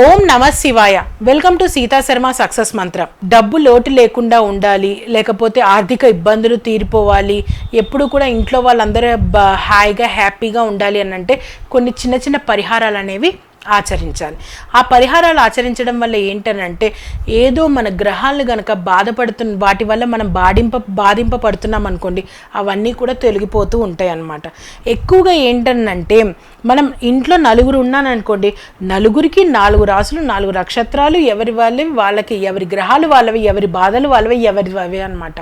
ఓం నమ శివాయ. Welcome to Seeta Sharma success మంత్రం డబ్బు లోటు లేకుండా ఉండాలి లేకపోతే ఆర్థిక ఇబ్బందులు తీరిపోవాలి ఎప్పుడు కూడా ఇంట్లో వాళ్ళందరూ బ- హాయిగా హ్యాపీగా ఉండాలి అని అంటే కొన్ని చిన్న చిన్న పరిహారాలు అనేవి ఆచరించాలి. ఆ పరిహారాలు ఆచరించడం వల్ల ఏంటనంటే ఏదో మన గ్రహాలు గనక బాధపడుతున్న వాటి వల్ల మనం బాధింప బాధింపబడుతున్నాం అనుకోండి అవన్నీ కూడా తొలగిపోతూ ఉంటాయి అన్నమాట ఎక్కువగా ఏంటనంటే మనం ఇంట్లో నలుగురు ఉన్నాననుకోండి నలుగురికి నాలుగు రాసులు నాలుగు నక్షత్రాలు ఎవరి వాళ్ళవి వాళ్ళకి ఎవరి గ్రహాలు వాళ్ళవి ఎవరి బాధలు వాళ్ళవి ఎవరి అవి అనమాట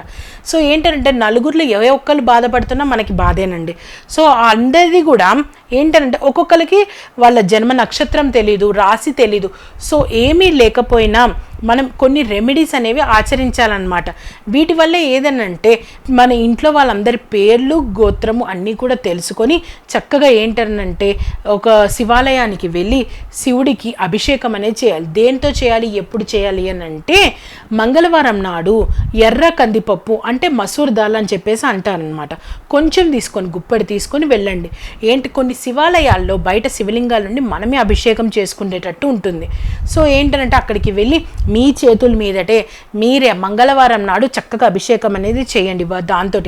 సో ఏంటంటే నలుగురిలో ఏ ఒక్కరు బాధపడుతున్నా మనకి బాధేనండి. సో అందరిది కూడా ఏంటంటే ఒక్కొక్కరికి వాళ్ళ జన్మ నక్షత్రం తెలీదు రాశి తెలీదు. సో ఏమీ లేకపోయినా మనం కొన్ని రెమెడీస్ అనేవి ఆచరించాలన్నమాట. వీటి వల్ల ఏదనంటే మన ఇంట్లో వాళ్ళందరి పేర్లు గోత్రము అన్నీ కూడా తెలుసుకొని చక్కగా ఏంటనంటే ఒక శివాలయానికి వెళ్ళి శివుడికి అభిషేకం అనేది చేయాలి. దేంతో చేయాలి ఎప్పుడు చేయాలి అని అంటే మంగళవారం నాడు ఎర్ర కందిపప్పు అంటే మసూర్ దాల్ అని చెప్పేసి అంటారనమాట కొంచెం తీసుకొని గుప్పెడు తీసుకొని వెళ్ళండి. ఏంటి కొన్ని శివాలయాల్లో బయట శివలింగాల నుండి మనమే అభిషేకం చేసుకునేటట్టు ఉంటుంది. సో ఏంటంటే అక్కడికి వెళ్ళి మీ చేతుల మీదటే మీరే మంగళవారం నాడు చక్కగా అభిషేకం అనేది చేయండి దాంతో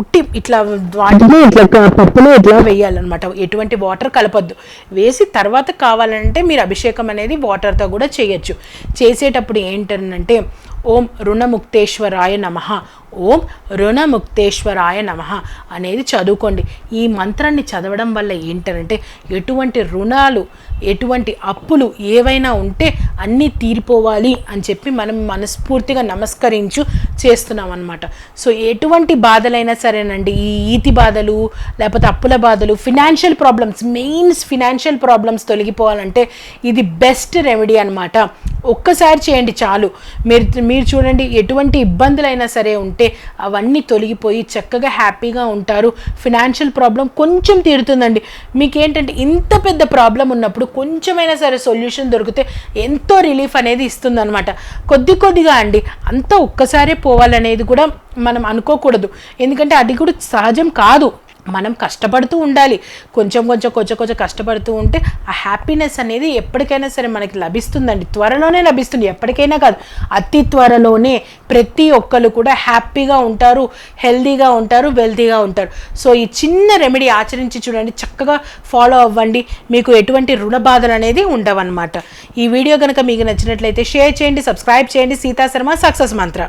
ఉట్టి ఇట్లా వాటిని ఇట్లా పప్పులు ఇట్లా వేయాలన్నమాట. ఎటువంటి వాటర్ కలపొద్దు. వేసి తర్వాత కావాలంటే మీరు అభిషేకం అనేది వాటర్తో కూడా చేయొచ్చు. చేసేటప్పుడు ఏంటంటే ఓం రుణముక్తేశ్వరాయ నమ. ఓం రుణముక్తేశ్వరాయ నమ అనేది చదువుకోండి. ఈ మంత్రాన్ని చదవడం వల్ల ఏంటంటే ఎటువంటి రుణాలు ఎటువంటి అప్పులు ఏవైనా ఉంటే అన్నీ తీరిపోవాలి అని చెప్పి మనం మనస్ఫూర్తిగా నమస్కరించు. చేస్తున్నాం అనమాట సో ఎటువంటి బాధలైనా సరేనండి ఈ ఈతి బాధలు లేకపోతే అప్పుల బాధలు financial problems means financial problems తొలగిపోవాలంటే ఇది బెస్ట్ రెమెడీ అనమాట ఒక్కసారి చేయండి చాలు. మీరు మీరు చూడండి ఎటువంటి ఇబ్బందులైనా సరే ఉంటే అవన్నీ తొలగిపోయి చక్కగా హ్యాపీగా ఉంటారు. ఫినాన్షియల్ ప్రాబ్లం కొంచెం తీరుతుందండి. మీకు ఏంటంటే ఇంత పెద్ద ప్రాబ్లం ఉన్నప్పుడు కొంచెమైనా సరే సొల్యూషన్ దొరికితే ఎంతో రిలీఫ్ అనేది ఇస్తుందన్నమాట. కొద్ది కొద్దిగా అండి అంతా ఒక్కసారే పోవాలనేది కూడా మనం అనుకోకూడదు. ఎందుకంటే అది కూడా సహజం కాదు. మనం కష్టపడుతూ ఉండాలి. కొంచెం కొంచెం కొంచెం కొంచెం కష్టపడుతూ ఉంటే ఆ హ్యాపీనెస్ అనేది ఎప్పటికైనా సరే మనకి లభిస్తుందండి. త్వరలోనే లభిస్తుంది. ఎప్పటికైనా కాదు. అతి త్వరలోనే ప్రతి ఒక్కరు కూడా హ్యాపీగా ఉంటారు. హెల్తీగా ఉంటారు. వెల్తీగా ఉంటారు. సో ఈ చిన్న రెమెడీ ఆచరించి చూడండి. చక్కగా ఫాలో అవ్వండి. మీకు ఎటువంటి రుణ బాధలు అనేది ఉండవన్నమాట. ఈ వీడియో కనుక మీకు నచ్చినట్లయితే షేర్ చేయండి సబ్స్క్రైబ్ చేయండి. సీతా శర్మ సక్సెస్ మంత్ర.